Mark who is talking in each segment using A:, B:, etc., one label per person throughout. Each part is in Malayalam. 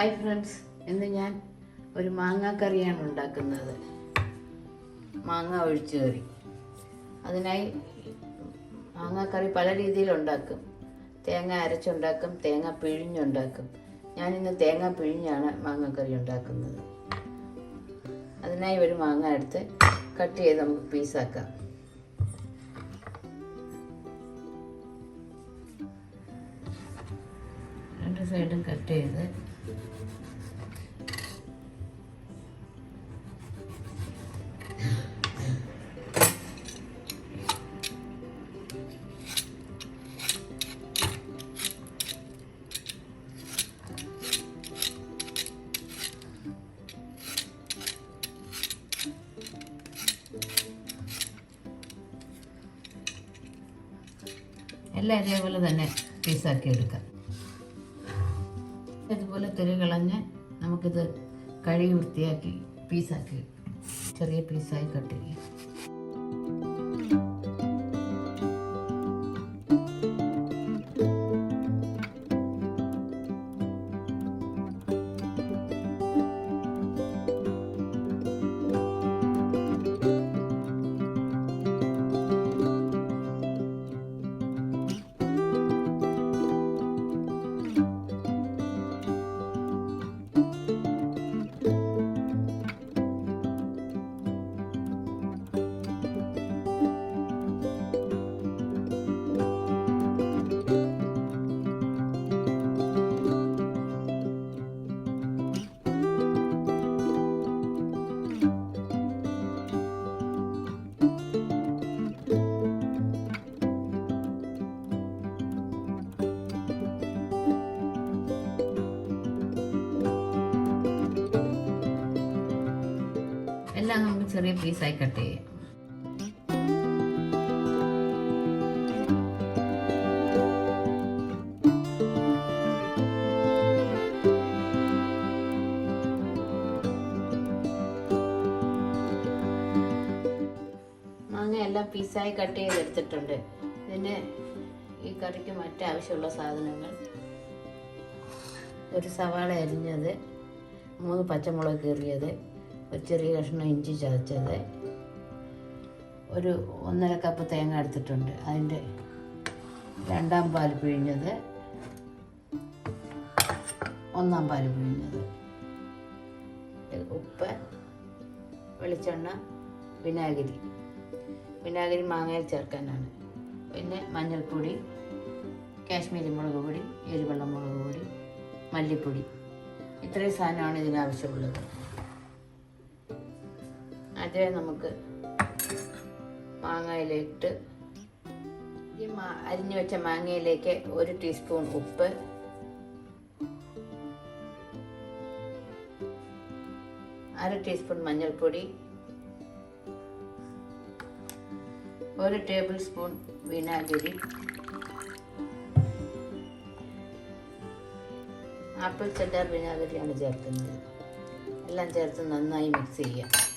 A: ഹായ് ഫ്രണ്ട്സ് ഇന്ന് ഞാൻ ഒരു മാങ്ങാക്കറിയാണ് ഉണ്ടാക്കുന്നത്. മാങ്ങ ഒഴിച്ചു കറി. അതിനായി മാങ്ങാക്കറി പല രീതിയിൽ ഉണ്ടാക്കും തേങ്ങ അരച്ചുണ്ടാക്കും തേങ്ങ പിഴിഞ്ഞുണ്ടാക്കും. ഞാനിന്ന് തേങ്ങ പിഴിഞ്ഞാണ് മാങ്ങാക്കറി ഉണ്ടാക്കുന്നത്. അതിനായി ഒരു മാങ്ങ എടുത്ത് കട്ട് ചെയ്ത് നമുക്ക് പീസാക്കാം. രണ്ട് സൈഡും കട്ട് ചെയ്ത് എല്ലാം ഇതേപോലെ തന്നെ പീസാക്കി എടുക്കാം. ഇതുപോലെ തെരു കളഞ്ഞ് നമുക്കിത് കഴുകി വൃത്തിയാക്കി പീസാക്കി ചെറിയ പീസായി കട്ട് ചെയ്യാം. എല്ലാം നമുക്ക് ചെറിയ പീസായി കട്ട് ചെയ്യാം. മാങ്ങ എല്ലാം പീസായി കട്ട് ചെയ്തെടുത്തിട്ടുണ്ട് ഇതിന് ഈ കറിക്ക് മറ്റാവശ്യമുള്ള സാധനങ്ങൾ. ഒരു സവാള അരിഞ്ഞത് മൂന്ന് പച്ചമുളക് കീറിയത്. ഒരു ചെറിയ കഷ്ണം ഇഞ്ചി ചതച്ചത്. ഒരു ഒന്നര കപ്പ് തേങ്ങ എടുത്തിട്ടുണ്ട്. അതിന്റെ രണ്ടാം പാൽ പിഴിഞ്ഞത്. ഒന്നാം പാൽ പിഴിഞ്ഞത്. ഉപ്പ് വെളിച്ചെണ്ണ വിനാഗിരി. വിനാഗിരി മാങ്ങയിൽ ചേർക്കാനാണ്. പിന്നെ മഞ്ഞൾപ്പൊടി കാശ്മീരി മുളക് പൊടി എരിവെള്ളം മുളക് പൊടി മല്ലിപ്പൊടി. ഇത്രയും സാധനമാണ് ഇതിനാവശ്യമുള്ളത്. അതേ നമുക്ക് മാങ്ങയിലിട്ട് ഈ മാ അരിഞ്ഞു വെച്ച മാങ്ങയിലേക്ക് ഒരു ടീസ്പൂൺ ഉപ്പ്. അര ടീസ്പൂൺ മഞ്ഞൾപ്പൊടി. ഒരു ടേബിൾ സ്പൂൺ വിനാഗിരി. ആപ്പിൾ ചെഡാർ വിനാഗിരിയാണ് ചേർക്കുന്നത്. എല്ലാം ചേർത്ത് നന്നായി മിക്സ് ചെയ്യാം.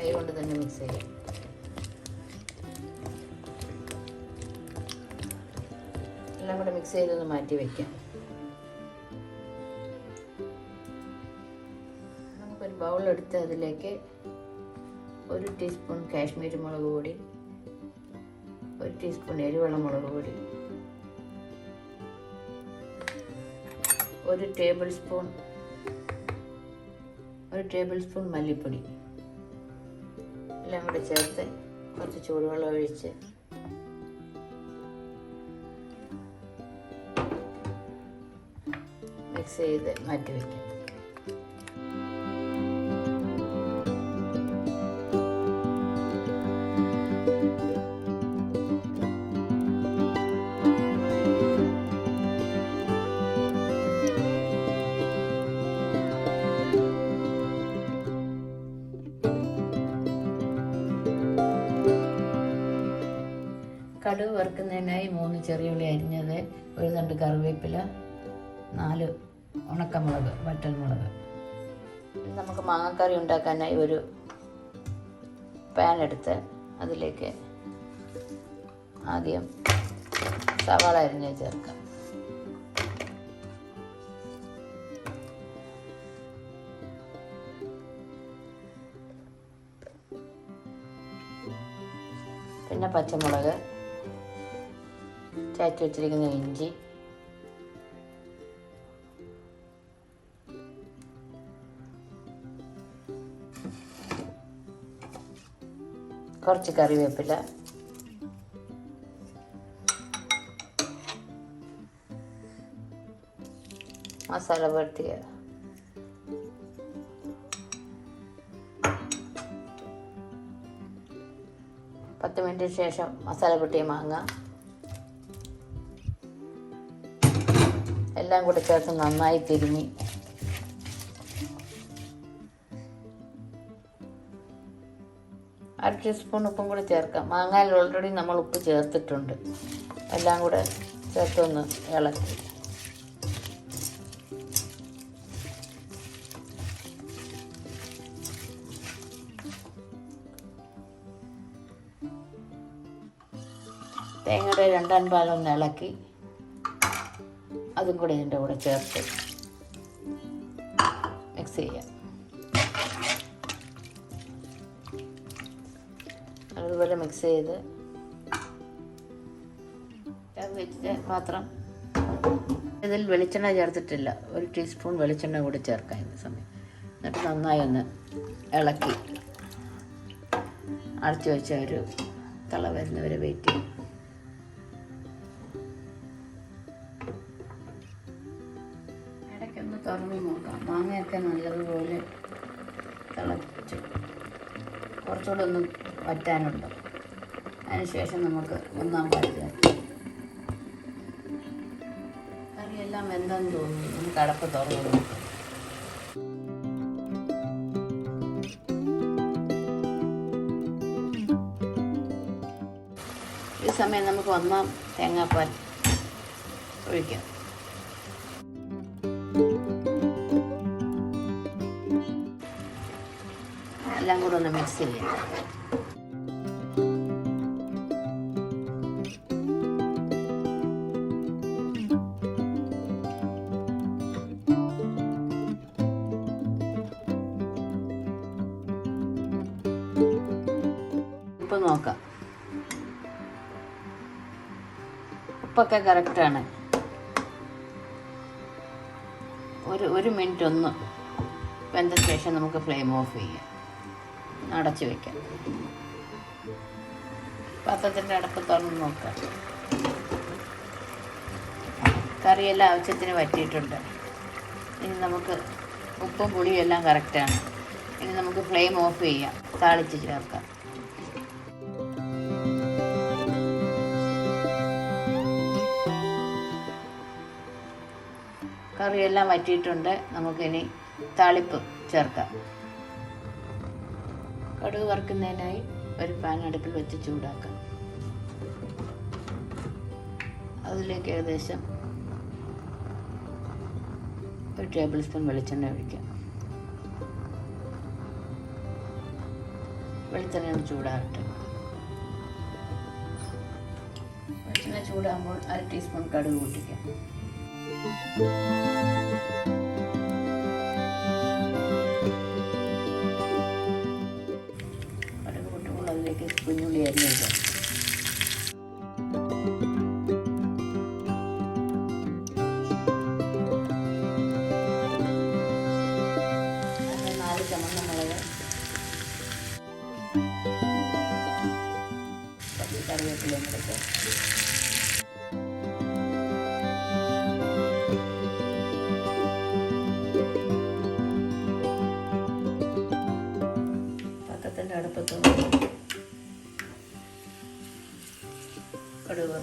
A: കൈ കൊണ്ട് തന്നെ മിക്സ് ചെയ്യാം. എല്ലാം കൂടെ മിക്സ് ചെയ്തൊന്ന് മാറ്റി വയ്ക്കാം നമുക്കൊരു ബൗളെടുത്ത് അതിലേക്ക് ഒരു ടീസ്പൂൺ കാശ്മീരി മുളക് പൊടി ഒരു ടീസ്പൂൺ എരിവെള്ള മുളക് പൊടി ഒരു ടേബിൾ സ്പൂൺ ഒരു ടേബിൾ സ്പൂൺ മല്ലിപ്പൊടി. എല്ലാം കൂടെ ചേർത്ത് കുറച്ച് ചൂടുവെള്ളം ഒഴിച്ച്. മിക്സ് ചെയ്ത് മാറ്റി വയ്ക്കാം കടുക് വറുക്കുന്നതിനായി മൂന്ന് ചെറിയുള്ളി അരിഞ്ഞത് ഒരു തണ്ട് കറിവേപ്പില നാല് ഉണക്കമുളക് വറ്റൽമുളക്. നമുക്ക് മാങ്ങക്കറി ഉണ്ടാക്കാനായി ഒരു പാൻ എടുത്ത് അതിലേക്ക് ആദ്യം സവാള അരിഞ്ഞ് ചേർക്കാം. പിന്നെ പച്ചമുളക് ചാറ്റി വെച്ചിരിക്കുന്ന ഇഞ്ചി. കുറച്ച് കറിവേപ്പില. മസാല പുരട്ടിയ പത്ത് മിനിറ്റിന് ശേഷം മസാല പൊട്ടിയ മാങ്ങ. എല്ലാം കൂടി ചേർത്ത് നന്നായി തിരിഞ്ഞ് അര ടീസ്പൂൺ ഉപ്പും കൂടി ചേർക്കാം. മാങ്ങയിൽ ഓൾറെഡി നമ്മൾ ഉപ്പ് ചേർത്തിട്ടുണ്ട്. എല്ലാം കൂടെ ചേർത്തൊന്ന് ഇളക്കി. തേങ്ങയുടെ രണ്ടാം പാലൊന്ന് ഇളക്കി. അതും കൂടി ഇതിന്റെ കൂടെ ചേർത്ത് മിക്സ് ചെയ്യാം. അതുപോലെ മിക്സ് ചെയ്ത് പാത്രം ഇതിൽ വെളിച്ചെണ്ണ ചേർത്തിട്ടില്ല. ഒരു ടീസ്പൂൺ വെളിച്ചെണ്ണ കൂടി ചേർക്കാം ഇന്ന് സമയം. എന്നിട്ട് നന്നായി ഒന്ന് ഇളക്കി അടച്ചു വെച്ച ഒരു തള വരുന്നവരെ വെയിറ്റ് ചെയ്യും. തുറന്ന് നോക്കാം. മാങ്ങയൊക്കെ നല്ലതുപോലെ തിളച്ചു കുറച്ചുകൂടെ ഒന്ന് വറ്റാനുണ്ട്. അതിനുശേഷം നമുക്ക് ഒന്നാം പാൽ കറിയെല്ലാം വെന്തെന്ന് തോന്നുന്നു. നമുക്ക് അടപ്പ് തുറന്ന് നോക്കാം. ഈ സമയം നമുക്ക് ഒന്നാം തേങ്ങാപ്പാൽ ഒഴിക്കാം. എല്ലാം കൂടെ ഒന്ന് മിക്സ് ചെയ്യാം. ഉപ്പ് നോക്കാം. ഉപ്പൊക്കെ കറക്റ്റാണ് ഒരു ഒരു മിനിറ്റ് ഒന്ന് വെന്ത ശേഷം നമുക്ക് ഫ്ലെയിം ഓഫ് ചെയ്യാം. അടച്ചു വെക്കാം. പാത്രത്തിന്റെ അടപ്പ് തുറന്ന് നോക്കാം. കറിയെല്ലാം ആവശ്യത്തിന് വറ്റിയിട്ടുണ്ട്. ഇനി നമുക്ക് ഉപ്പും പുളിയും എല്ലാം കറക്റ്റാണ് ഇനി നമുക്ക് ഫ്ലെയിം ഓഫ് ചെയ്യാം. താളിച്ച് ചേർക്കാം. കറിയെല്ലാം വറ്റിയിട്ടുണ്ട്. നമുക്കിനി താളിപ്പ് ചേർക്കാം. കടുക് വറുക്കുന്നതിനായി ഒരു പാൻ അടുപ്പിൽ വെച്ച് ചൂടാക്കാം. അതിലേക്ക് ഏകദേശം ഒരു ടേബിൾ സ്പൂൺ വെളിച്ചെണ്ണ ഒഴിക്കാം. വെളിച്ചെണ്ണ ചൂടാകട്ടെ. വെളിച്ചെണ്ണ ചൂടാകുമ്പോൾ അര ടീസ്പൂൺ കടുക് കൂട്ടിക്കാം. കുഞ്ഞുള്ളി അരിഞ്ഞിട്ട്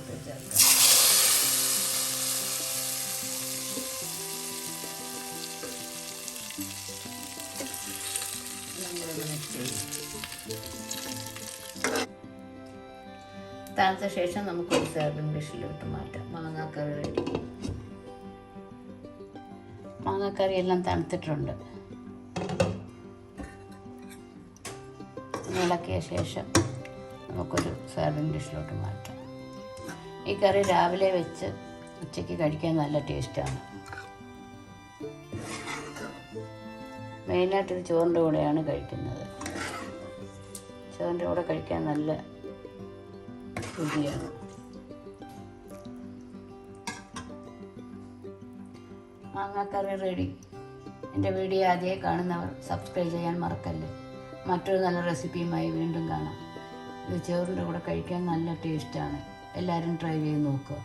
A: ചെയ്യും തണുത്ത ശേഷം നമുക്ക് ഒരു സെർവിങ് ഡിഷിലോട്ട് മാറ്റാം. മാങ്ങാക്കറി റെഡി മാങ്ങാക്കറി എല്ലാം തണുത്തിട്ടുണ്ട്. ഇളക്കിയ ശേഷം നമുക്കൊരു സെർവിങ് ഡിഷിലോട്ട് മാറ്റാം. ഈ കറി രാവിലെ വെച്ച് ഉച്ചയ്ക്ക് കഴിക്കാൻ നല്ല ടേസ്റ്റാണ്. മെയിനായിട്ട് ചോറിന്റെ കൂടെയാണ് കഴിക്കുന്നത്. ചോറിന്റെ കൂടെ കഴിക്കാൻ നല്ല രുചിയാണ്. മാങ്ങാക്കറി റെഡി എന്റെ വീഡിയോ ആദ്യമായി കാണുന്നവർ സബ്സ്ക്രൈബ് ചെയ്യാൻ മറക്കല്ലേ? മറ്റൊരു നല്ല റെസിപ്പിയുമായി വീണ്ടും കാണാം. ഇത് ചോറിന്റെ കൂടെ കഴിക്കാൻ നല്ല ടേസ്റ്റാണ് എല്ലാവരും ട്രൈ ചെയ്ത് നോക്കുക